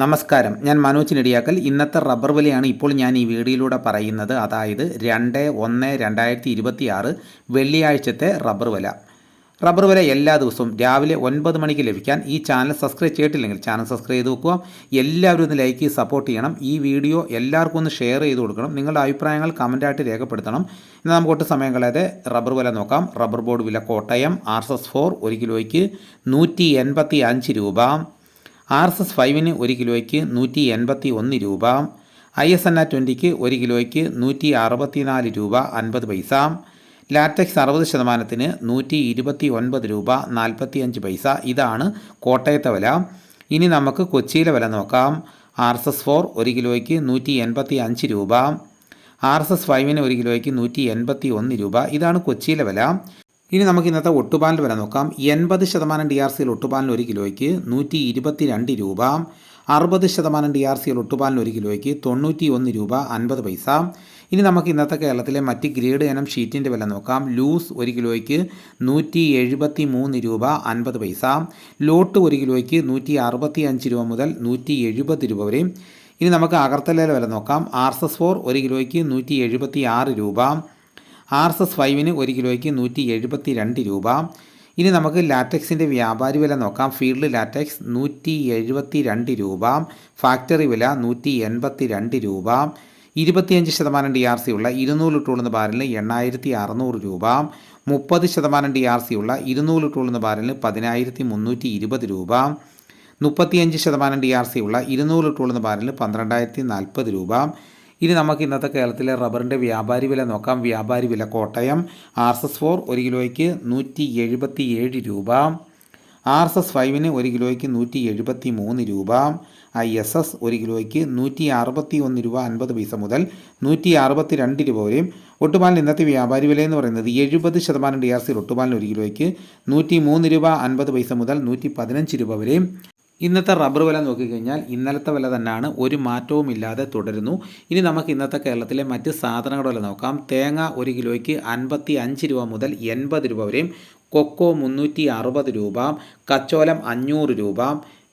നമസ്കാരം. ഞാൻ മനോജ് നെടിയാക്കൽ. ഇന്നത്തെ റബ്ബർ വിലയാണ് ഇപ്പോൾ ഞാൻ ഈ വീഡിയോയിലൂടെ പറയുന്നത്. അതായത് രണ്ട് ഒന്ന് രണ്ടായിരത്തി ഇരുപത്തി ആറ് വെള്ളിയാഴ്ചത്തെ റബ്ബർ വില. റബ്ബർ വില എല്ലാ ദിവസവും രാവിലെ ഒൻപത് മണിക്ക് ലഭിക്കാൻ ഈ ചാനൽ സബ്സ്ക്രൈബ് ചെയ്തിട്ടില്ലെങ്കിൽ ചാനൽ സബ്സ്ക്രൈബ് ചെയ്ത് വെക്കുക. എല്ലാവരും ഒന്ന് ലൈക്ക് ചെയ്ത് സപ്പോർട്ട് ചെയ്യണം. ഈ വീഡിയോ എല്ലാവർക്കും ഒന്ന് ഷെയർ ചെയ്ത് കൊടുക്കണം. നിങ്ങളുടെ അഭിപ്രായങ്ങൾ കമന്റായിട്ട് രേഖപ്പെടുത്തണം. ഇന്ന് നമുക്ക് ഒട്ടും സമയം കളയാതെ റബ്ബർ വില നോക്കാം. റബ്ബർ ബോർഡ് വില Kottayam R S S four ഒരു കിലോയ്ക്ക് നൂറ്റി എൺപത്തി അഞ്ച് രൂപ. ആർ എസ് എസ് ഫൈവിന് ഒരു കിലോയ്ക്ക് നൂറ്റി എൺപത്തി ഒന്ന് രൂപ ഐ എസ് എൻ ആ ട്വന്റിക്ക് ഒരു കിലോയ്ക്ക് നൂറ്റി അറുപത്തിനാല് രൂപ അൻപത് പൈസ ലാറ്റക്സ് അറുപത് ശതമാനത്തിന് നൂറ്റി ഇരുപത്തി ഒൻപത് രൂപ നാൽപ്പത്തി അഞ്ച് പൈസ. ഇതാണ് കോട്ടയത്തെ വില. ഇനി നമുക്ക് കൊച്ചിയിലെ വില നോക്കാം. ആർ എസ് എസ് ഫോർ ഒരു കിലോയ്ക്ക് നൂറ്റി എൺപത്തി അഞ്ച് രൂപ ആർ എസ് എസ് ഫൈവിന് ഒരു കിലോയ്ക്ക് നൂറ്റി എൺപത്തി ഒന്ന് രൂപ. ഇതാണ് കൊച്ചിയിലെ വില. ഇനി നമുക്ക് ഇന്നത്തെ ഒട്ടുപാലിന്റെ വില നോക്കാം. എൺപത് ശതമാനം ഡി ആർ സിയിൽ ഒട്ടുപാലിന് ഒരു കിലോയ്ക്ക് നൂറ്റി ഇരുപത്തി രണ്ട് രൂപ. അറുപത് ശതമാനം ഡി ആർ സിയിൽ ഒട്ടുപാലിന് ഒരു കിലോയ്ക്ക് തൊണ്ണൂറ്റി ഒന്ന് രൂപ അൻപത് പൈസ. ഇനി നമുക്ക് ഇന്നത്തെ കേരളത്തിലെ മറ്റ് ഗ്രേഡ് ഇനം ഷീറ്റിന്റെ വില നോക്കാം. ലൂസ് ഒരു കിലോയ്ക്ക് നൂറ്റി എഴുപത്തി മൂന്ന് രൂപ അൻപത് പൈസ. ലോട്ട് ഒരു കിലോയ്ക്ക് നൂറ്റി അറുപത്തി അഞ്ച് രൂപ മുതൽ നൂറ്റി എഴുപത് രൂപ വരെ. ഇനി നമുക്ക് അകർത്തലയിലെ വില നോക്കാം. ആർ എസ് എസ് ഫോർ ഒരു കിലോയ്ക്ക് നൂറ്റി എഴുപത്തി ആറ് രൂപ. ആർ എസ് എസ് ഫൈവിന് ഒരു കിലോയ്ക്ക് നൂറ്റി എഴുപത്തി രണ്ട് രൂപ. ഇനി നമുക്ക് ലാറ്റക്സിന്റെ വ്യാപാരി വില നോക്കാം. ഫീൽഡ് ലാറ്റക്സ് നൂറ്റി എഴുപത്തി രണ്ട് രൂപ. ഫാക്ടറി വില നൂറ്റി എൺപത്തി രണ്ട് രൂപ. ഇരുപത്തിയഞ്ച് ശതമാനം ഡി ആർ സി ഉള്ള ഇരുന്നൂറ് ടൂളിന് ബാരലിന് എണ്ണായിരത്തി അറുന്നൂറ് രൂപ. മുപ്പത് ശതമാനം ഡി ആർ സി ഉള്ള ഇരുന്നൂറ് ടൂളിന് ബാരലിന് പതിനായിരത്തി മുന്നൂറ്റി ഇരുപത് രൂപ. മുപ്പത്തിയഞ്ച് ശതമാനം ഡി ആർ സി ഉള്ള ഇരുന്നൂറ് ടൂളിന് ബാരലിന് പന്ത്രണ്ടായിരത്തി നാൽപ്പത് രൂപ. ഇനി നമുക്ക് ഇന്നത്തെ കേരളത്തിലെ റബ്ബറിന്റെ വ്യാപാരി വില നോക്കാം. വ്യാപാരി വില Kottayam R S S four ഒരു കിലോയ്ക്ക് നൂറ്റി എഴുപത്തി ഏഴ് രൂപ. ആർ എസ് എസ് ഫൈവിന് ഒരു കിലോയ്ക്ക് നൂറ്റി എഴുപത്തി മൂന്ന് രൂപ. ഐ എസ് എസ് ഒരു കിലോയ്ക്ക് നൂറ്റി അറുപത്തി ഒന്ന് രൂപ അൻപത് പൈസ മുതൽ നൂറ്റി അറുപത്തി രണ്ട് രൂപ വരെയും. ഒട്ടുപാലിന് ഇന്നത്തെ വ്യാപാരി വില എന്ന് പറയുന്നത് എഴുപത് ശതമാനം ഡി ആർ സി ഒട്ടുപാലിന് ഒരു കിലോയ്ക്ക് നൂറ്റി മൂന്ന് രൂപ അൻപത് പൈസ മുതൽ നൂറ്റി പതിനഞ്ച് രൂപ വരെയും. ഇന്നത്തെ റബ്ബർ വില നോക്കിക്കഴിഞ്ഞാൽ ഇന്നലത്തെ വില തന്നെയാണ് ഒരു മാറ്റവും ഇല്ലാതെ തുടരുന്നു. ഇനി നമുക്ക് ഇന്നത്തെ കേരളത്തിലെ മറ്റ് സാധനങ്ങളുടെ വില നോക്കാം. തേങ്ങ ഒരു കിലോയ്ക്ക് അൻപത്തി അഞ്ച് രൂപ മുതൽ എൺപത് രൂപ വരെയും കൊക്കോ മുന്നൂറ്റി അറുപത് രൂപ കച്ചോലം അഞ്ഞൂറ് രൂപ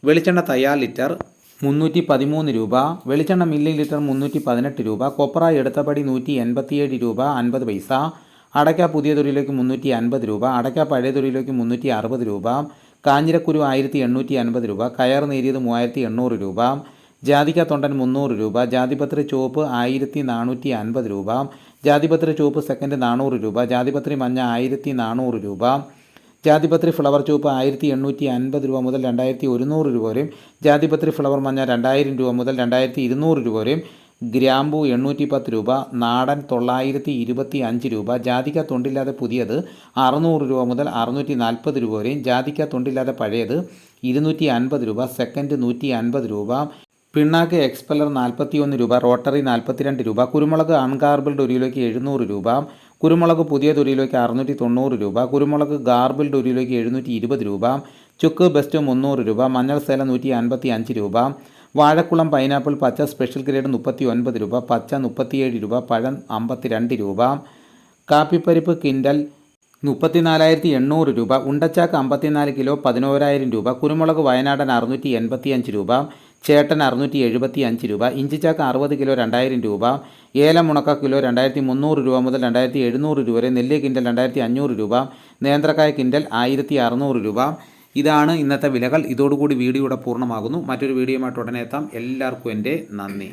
വെളിച്ചെണ്ണ തയ്യാർ ലിറ്റർ മുന്നൂറ്റി പതിമൂന്ന് രൂപ വെളിച്ചെണ്ണ മില്ലി ലിറ്റർ മുന്നൂറ്റി പതിനെട്ട് രൂപ കൊപ്ര എടുത്തപടി നൂറ്റി എൺപത്തിയേഴ് രൂപ അൻപത് പൈസ അടയ്ക്ക പുതിയ തൊഴിലേക്ക് മുന്നൂറ്റി അൻപത് രൂപ അടയ്ക്ക പഴയ തൊഴിലേക്ക് മുന്നൂറ്റി അറുപത് രൂപ കാഞ്ഞിരക്കുരു ആയിരത്തി എണ്ണൂറ്റി അൻപത് രൂപ കയർ നേരിയത് മൂവായിരത്തി എണ്ണൂറ് രൂപ ജാതിക തൊണ്ടൻ മുന്നൂറ് രൂപ ജാതിപത്ര ചുവപ്പ് ആയിരത്തി നാനൂറ്റി അൻപത് രൂപ ജാതിപത്ര ചുവപ്പ് സെക്കൻഡ് നാനൂറ് രൂപ ജാതിപത്രി മഞ്ഞ ആയിരത്തി നാനൂറ് രൂപ ജാതിപത്രി ഫ്ലവർ ചുവപ്പ് ആയിരത്തി എണ്ണൂറ്റി അൻപത് രൂപ മുതൽ രണ്ടായിരത്തി ഒരുന്നൂറ് രൂപ വരെയും ജാതിപത്രി ഫ്ലവർ മഞ്ഞ രണ്ടായിരം രൂപ മുതൽ രണ്ടായിരത്തി ഇരുന്നൂറ് രൂപ വരെയും ഗ്രാമ്പു എണ്ണൂറ്റി പത്ത് രൂപ നാടൻ തൊള്ളായിരത്തി ഇരുപത്തി അഞ്ച് രൂപ. ജാതിക്ക തൊണ്ടില്ലാതെ പുതിയത് അറുന്നൂറ് രൂപ മുതൽ അറുന്നൂറ്റി നാൽപ്പത് രൂപ വരെയും. ജാതിക്ക തൊണ്ടില്ലാതെ പഴയത് ഇരുന്നൂറ്റി അൻപത് രൂപ സെക്കൻഡ് നൂറ്റി അൻപത് രൂപ. പിണ്ണാക്ക് എക്സ്പെല്ലർ നാൽപ്പത്തി ഒന്ന് രൂപ റോട്ടറി നാൽപ്പത്തിരണ്ട് രൂപ. കുരുമുളക് അൺഗാർബിൾഡ് ഒരു കിലോയ്ക്ക് എഴുന്നൂറ് രൂപ. കുരുമുളക് പുതിയ തൊരിയിലേക്ക് അറുന്നൂറ്റി തൊണ്ണൂറ് രൂപ. കുരുമുളക് ഗാർബിൾഡ് ഒരു കിലോയ്ക്ക് എഴുന്നൂറ്റി ഇരുപത് രൂപ. ചുക്ക് ബെസ്റ്റ് മുന്നൂറ് രൂപ. മഞ്ഞൾ സേല നൂറ്റി അൻപത്തി അഞ്ച് രൂപ. വാഴക്കുളം പൈനാപ്പിൾ പച്ച സ്പെഷ്യൽ ഗ്രേഡ് മുപ്പത്തി ഒൻപത് രൂപ പച്ച മുപ്പത്തിയേഴ് രൂപ പഴം അമ്പത്തിരണ്ട് രൂപ കാപ്പിപ്പരിപ്പ് കിൻഡൽ മുപ്പത്തിനാലായിരത്തി എണ്ണൂറ് രൂപ ഉണ്ടച്ചാക്ക് അമ്പത്തിനാല് കിലോ പതിനോരായിരം രൂപ കുരുമുളക് വയനാടൻ അറുന്നൂറ്റി എൺപത്തി അഞ്ച് രൂപ ചേട്ടൻ അറുന്നൂറ്റി എഴുപത്തി അഞ്ച് രൂപ ഇഞ്ചിച്ചാക്ക് അറുപത് കിലോ രണ്ടായിരം രൂപ ഏലമുണക്ക കിലോ രണ്ടായിരത്തി മുന്നൂറ് രൂപ മുതൽ രണ്ടായിരത്തി എഴുന്നൂറ് രൂപ വരെ നെല്ല് കിൻഡൽ രണ്ടായിരത്തി അഞ്ഞൂറ് രൂപ നേന്ത്രക്കായ കിൻഡൽ ആയിരത്തി അറുന്നൂറ് രൂപ ഇതാണ് ഇന്നത്തെ വിലകൾ. ഇതോടുകൂടി വീഡിയോ ഇവിടെ പൂർണമാകുന്നു. മറ്റൊരു വീഡിയോയുമായിട്ട് ഉടനെ എത്താം. എല്ലാവർക്കും എന്റെ നന്ദി.